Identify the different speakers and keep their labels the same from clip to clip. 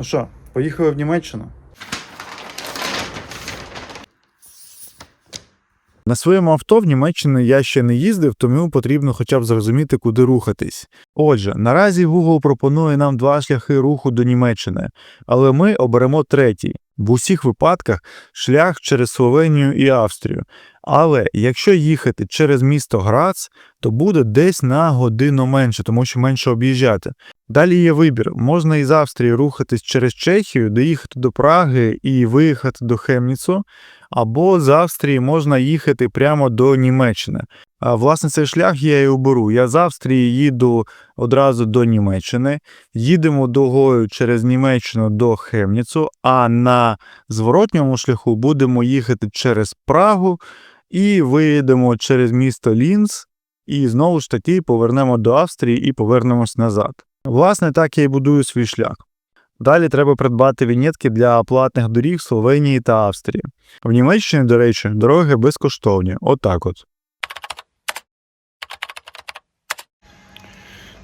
Speaker 1: Ну що, поїхали в Німеччину? На своєму авто в Німеччину я ще не їздив, тому потрібно хоча б зрозуміти, куди рухатись. Отже, наразі Google пропонує нам два шляхи руху до Німеччини, але ми оберемо третій. В усіх випадках шлях через Словенію і Австрію. Але якщо їхати через місто Грац, то буде десь на годину менше, тому що менше об'їжджати. Далі є вибір: можна із Австрії рухатись через Чехію, доїхати до Праги і виїхати до Хемніцу, або з Австрії можна їхати прямо до Німеччини. А власне цей шлях я і оберу. Я з Австрії їду одразу до Німеччини, їдемо дорогою через Німеччину до Хемніцу, а на зворотньому шляху будемо їхати через Прагу і виїдемо через місто Лінц, і знову ж таки повернемо до Австрії і повернемось назад. Власне, так я і будую свій шлях. Далі треба придбати вінєтки для платних доріг Словенії та Австрії. В Німеччині, до речі, дороги безкоштовні. Отак от.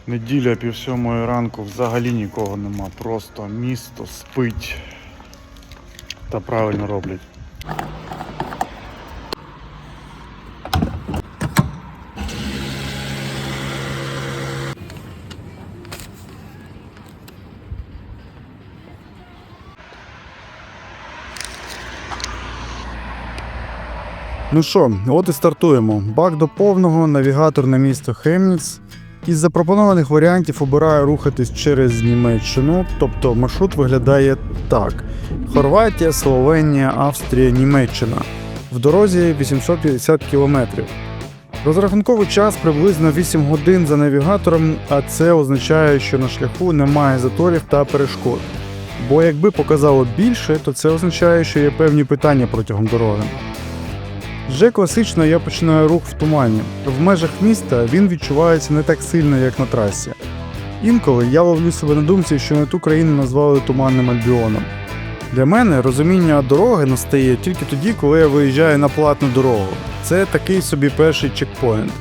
Speaker 1: Неділя пів сьомої ранку взагалі нікого нема. Просто місто спить. Та правильно роблять. Ну що, от і стартуємо. Бак до повного, навігатор на місто Хемніц. Із запропонованих варіантів обираю рухатись через Німеччину, тобто маршрут виглядає так: Хорватія, Словенія, Австрія, Німеччина. В дорозі 850 кілометрів. Розрахунковий час приблизно 8 годин за навігатором, а це означає, що на шляху немає заторів та перешкод. Бо якби показало більше, то це означає, що є певні питання протягом дороги. Вже класично я починаю рух в тумані. В межах міста він відчувається не так сильно, як на трасі. Інколи я ловлю себе на думці, що не ту країну назвали туманним альбіоном. Для мене розуміння дороги настає тільки тоді, коли я виїжджаю на платну дорогу. Це такий собі перший чекпоінт.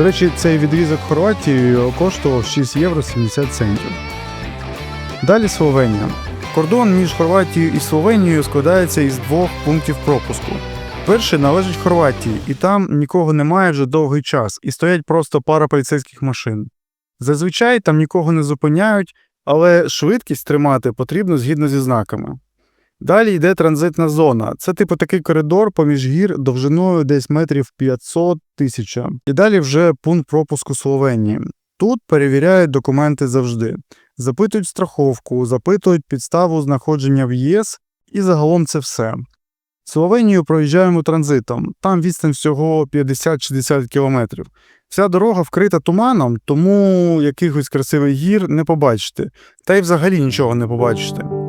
Speaker 1: До речі, цей відрізок Хорватії коштував 6 євро 70 центів. Далі Словенія. Кордон між Хорватією і Словенією складається із двох пунктів пропуску. Перший належить Хорватії, і там нікого немає вже довгий час, і стоять просто пара поліцейських машин. Зазвичай там нікого не зупиняють, але швидкість тримати потрібно згідно зі знаками. Далі йде транзитна зона. Це типу такий коридор поміж гір довжиною десь метрів 500 тисяча. І далі вже пункт пропуску Словенії. Тут перевіряють документи завжди. Запитують страховку, запитують підставу знаходження в ЄС, і загалом це все. Словенію проїжджаємо транзитом. Там відстань всього 50-60 кілометрів. Вся дорога вкрита туманом, тому якихось красивих гір не побачите, та й взагалі нічого не побачите.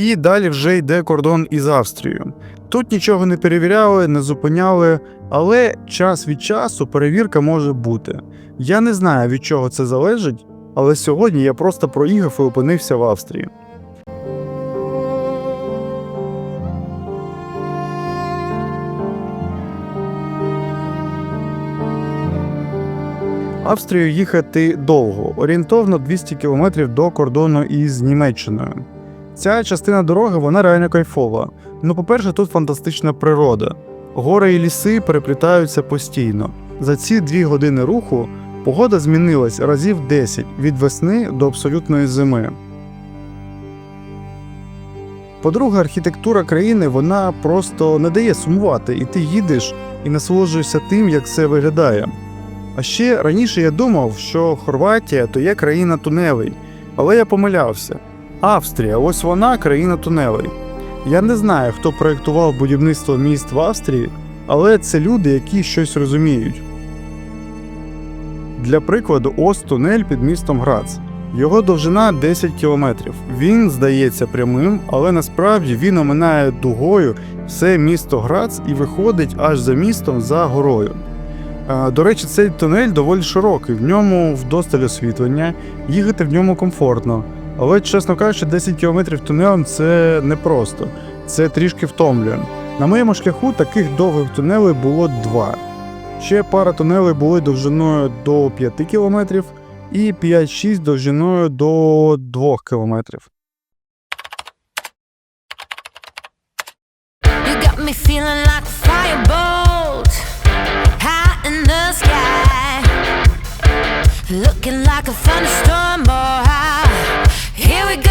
Speaker 1: І далі вже йде кордон із Австрією. Тут нічого не перевіряли, не зупиняли, але час від часу перевірка може бути. Я не знаю, від чого це залежить, але сьогодні я просто проїхав і опинився в Австрії. Австрію їхати довго, орієнтовно 200 км до кордону із Німеччиною. Ця частина дороги вона реально кайфова. Ну, по-перше, тут фантастична природа. Гори і ліси переплітаються постійно. За ці дві години руху погода змінилась разів 10 від весни до абсолютної зими. По-друге, архітектура країни вона просто не дає сумувати, і ти їдеш і насолоджуєшся тим, як це виглядає. А ще раніше я думав, що Хорватія то є країна тунелей, але я помилявся. Австрія, ось вона країна тунелей. Я не знаю, хто проєктував будівництво міст в Австрії, але це люди, які щось розуміють. Для прикладу, ось тунель під містом Грац. Його довжина 10 кілометрів. Він здається прямим, але насправді він оминає дугою все місто Грац і виходить аж за містом за горою. Е, До речі, цей тунель доволі широкий, в ньому вдосталь освітлення, їхати в ньому комфортно. Але, чесно кажучи, 10 кілометрів тунелем це непросто, це трішки втомлює. На моєму шляху таких довгих тунелей було два. Ще пара тунелей були довжиною до 5 кілометрів і 5-6 довжиною до 2 кілометрів.
Speaker 2: High. Looking like a thunderstorm, boy. Here we go,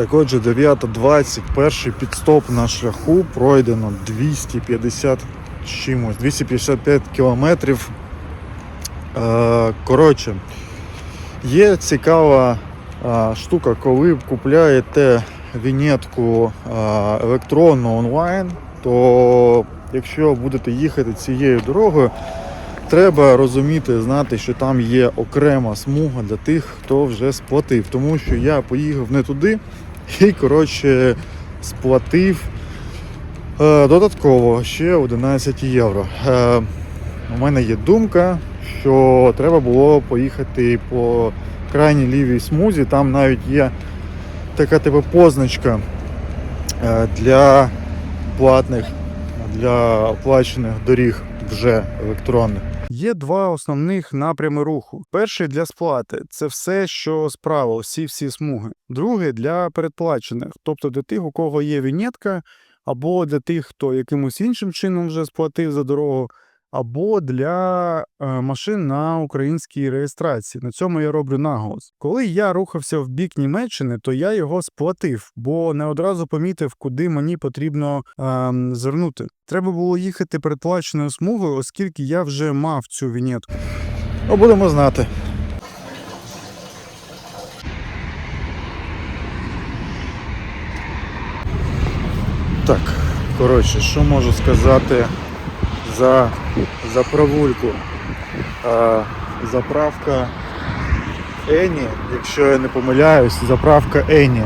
Speaker 1: Так, отже, 9.20, перший підстоп на шляху пройдено 250 чимось, 255 кілометрів. Е, коротше, є цікава е, штука, коли купляєте вінетку е, електронну онлайн, то якщо будете їхати цією дорогою, треба розуміти, знати, що там є окрема смуга для тих, хто вже сплатив. Тому що я поїхав не туди і, коротше, сплатив е, додатково ще 11 євро. Е, у мене є думка, що треба було поїхати по крайній лівій смузі. Там навіть є така типу позначка е, для платних, для оплачених доріг вже електронних. Є два основних напрями руху. Перший для сплати це все, що справа, всі всі смуги. Другий для передплачених, тобто для тих, у кого є вінетка, або для тих, хто якимось іншим чином вже сплатив за дорогу, або для е, машин на українській реєстрації. На цьому я роблю наголос. Коли я рухався в бік Німеччини, то я його сплатив, бо не одразу помітив, куди мені потрібно е, звернути. Треба було їхати передплаченою смугою, оскільки я вже мав цю вінетку. Ну, будемо знати. Так, коротше, що можу сказати за, за правульку. А, заправка Ені, якщо я не помиляюсь, заправка Ені.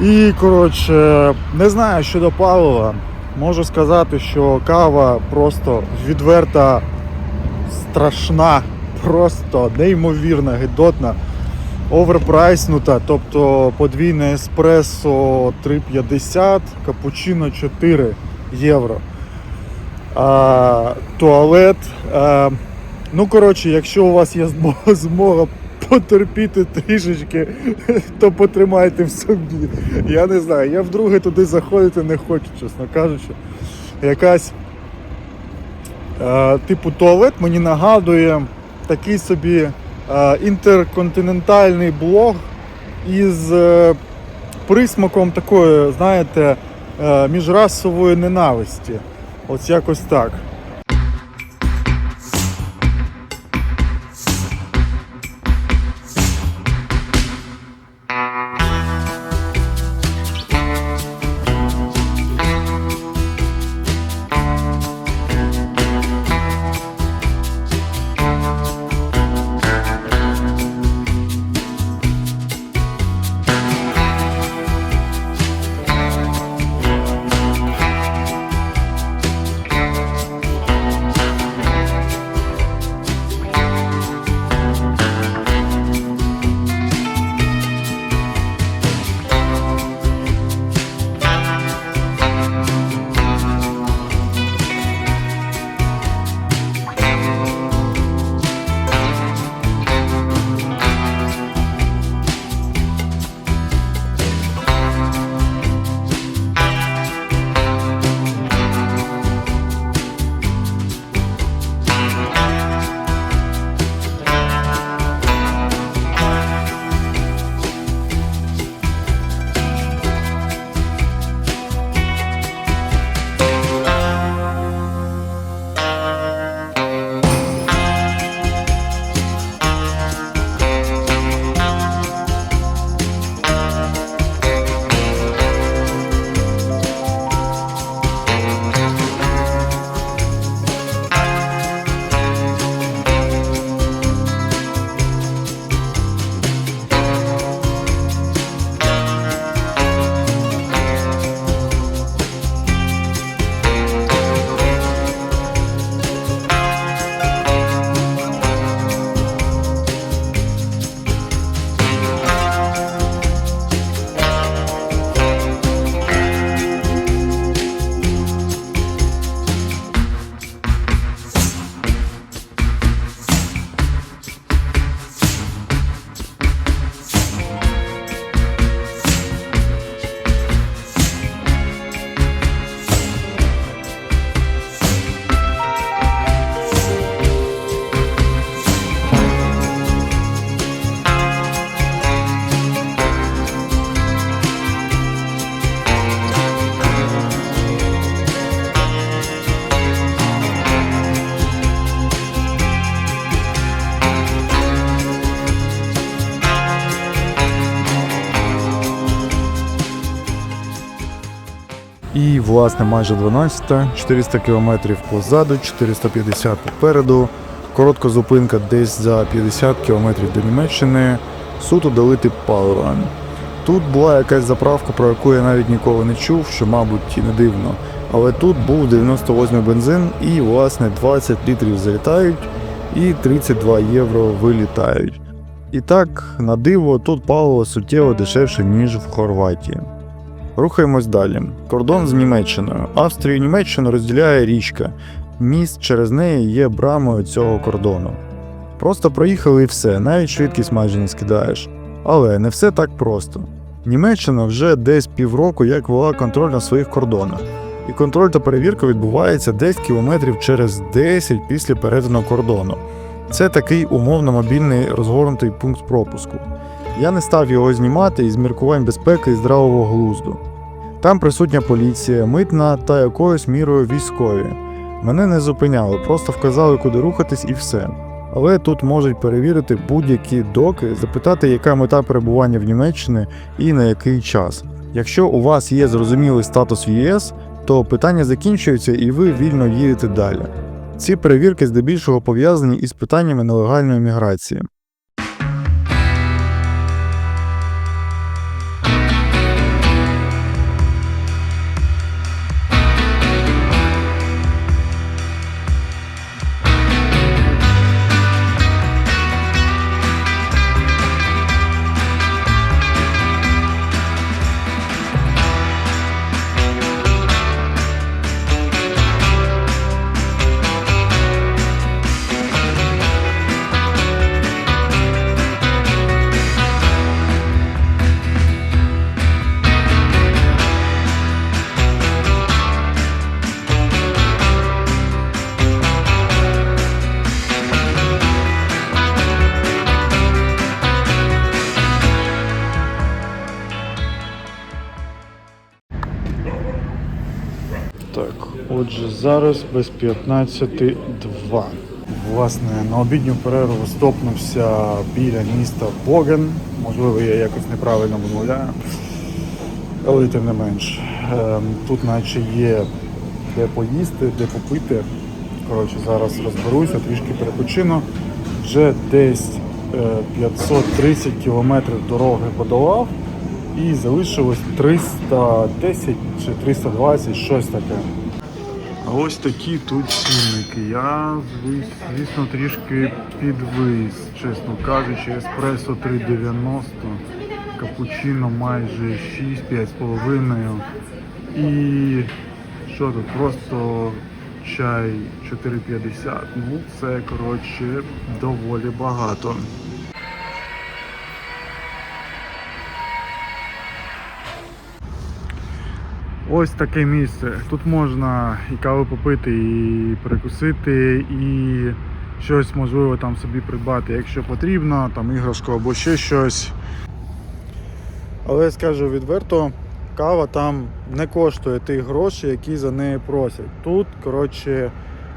Speaker 1: І, коротше, не знаю щодо палива. Можу сказати, що кава просто відверта страшна, просто неймовірна, гидотна, оверпрайснута, тобто подвійне еспресо 3,50, капучино 4 євро. А, туалет. А, ну, коротше, якщо у вас є змога потерпіти трішечки, то потримайте в собі. Я не знаю, я вдруге туди заходити не хочу, чесно кажучи. Якась е, типу туалет мені нагадує такий собі е, інтерконтинентальний блог із е, присмаком такої, знаєте, е, міжрасової ненависті. Ось якось так. Власне, майже 12, 400 км позаду, 450 попереду. Коротка зупинка десь за 50 км до Німеччини. Суто долити палива. Тут була якась заправка, про яку я навіть ніколи не чув, що, мабуть, і не дивно. Але тут був 98 бензин і, власне, 20 літрів залітають і 32 євро вилітають. І так, на диво, тут паливо суттєво дешевше, ніж в Хорватії. Рухаємось далі. Кордон з Німеччиною. Австрію і Німеччину розділяє річка. Міст через неї є брамою цього кордону. Просто проїхали і все, навіть швидкість майже не скидаєш. Але не все так просто. Німеччина вже десь півроку як вела контроль на своїх кордонах. І контроль та перевірка відбувається десь кілометрів через 10 після перетину кордону. Це такий умовно мобільний розгорнутий пункт пропуску. Я не став його знімати із міркувань безпеки і здравого глузду. Там присутня поліція, митна та якоюсь мірою військові. Мене не зупиняли, просто вказали, куди рухатись і все. Але тут можуть перевірити будь-які доки, запитати, яка мета перебування в Німеччині і на який час. Якщо у вас є зрозумілий статус ЄС, то питання закінчується і ви вільно їдете далі. Ці перевірки здебільшого пов'язані із питаннями нелегальної міграції. Зараз без 15.2. Власне, на обідню перерву стопнувся біля міста Боген. Можливо, я якось неправильно вимовляю. Але тим не менш. Ем, Тут наче є де поїсти, де попити. Коротше, зараз розберуся, трішки перепочину. Вже десь е, 530 кілометрів дороги подолав і залишилось 310 чи 320, щось таке. Ось такі тут цінники. Я, звісно, трішки підвис, чесно кажучи, еспресо 3,90, капучино майже 6, 5,5. І що тут? Просто чай 4,50. Ну, це, коротше, доволі багато. Ось таке місце. Тут можна і каву попити, і перекусити, і щось можливо там собі придбати, якщо потрібно, там іграшку або ще щось. Але скажу відверто, кава там не коштує тих грошей, які за неї просять. Тут, коротше,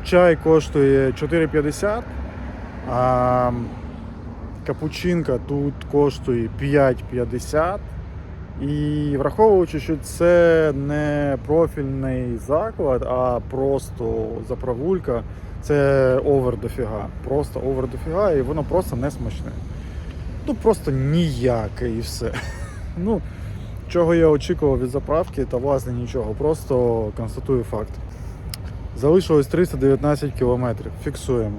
Speaker 1: чай коштує 4,50, а капучинка тут коштує 5,50. І враховуючи, що це не профільний заклад, а просто заправулька, це овер дофіга. Просто овер дофіга, і воно просто не смачне. Ну просто ніяке і все. Ну, чого я очікував від заправки, та власне нічого. Просто констатую факт. Залишилось 319 кілометрів. Фіксуємо.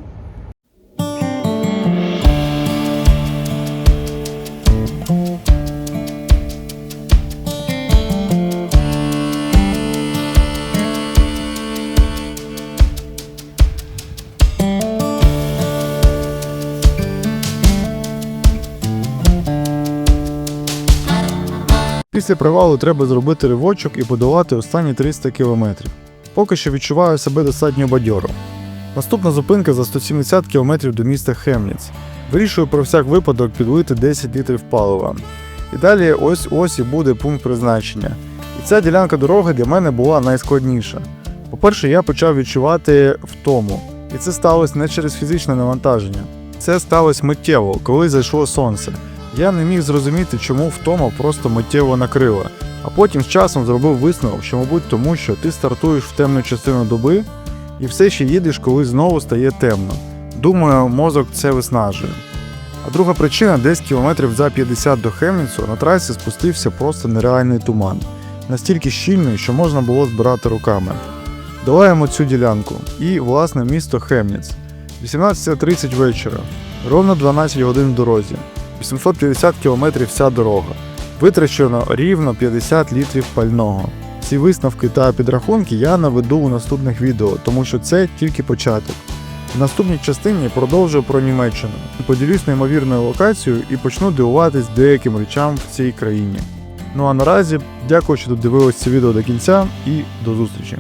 Speaker 1: Після привалу треба зробити ривочок і подолати останні 300 кілометрів. Поки що відчуваю себе достатньо бадьоро. Наступна зупинка за 170 кілометрів до міста Хемніц. Вирішую про всяк випадок підлити 10 літрів палива. І далі ось ось і буде пункт призначення. І ця ділянка дороги для мене була найскладніша. По-перше, я почав відчувати втому. І це сталося не через фізичне навантаження. Це сталося миттєво, коли зайшло сонце. Я не міг зрозуміти, чому втома просто миттєво накрила, а потім з часом зробив висновок, що, мабуть, тому що ти стартуєш в темну частину доби і все ще їдеш, коли знову стає темно. Думаю, мозок це виснажує. А друга причина десь кілометрів за 50 до Хемніцу на трасі спустився просто нереальний туман, настільки щільний, що можна було збирати руками. Долаємо цю ділянку і, власне, місто Хемніц. 18.30 вечора, ровно 12 годин в дорозі, 850 кілометрів вся дорога. Витрачено рівно 50 літрів пального. Ці висновки та підрахунки я наведу у наступних відео, тому що це тільки початок. В наступній частині продовжую про Німеччину. Поділюсь неймовірною локацією і почну дивуватись деяким речам в цій країні. Ну а наразі дякую, що додивились це відео до кінця і до зустрічі.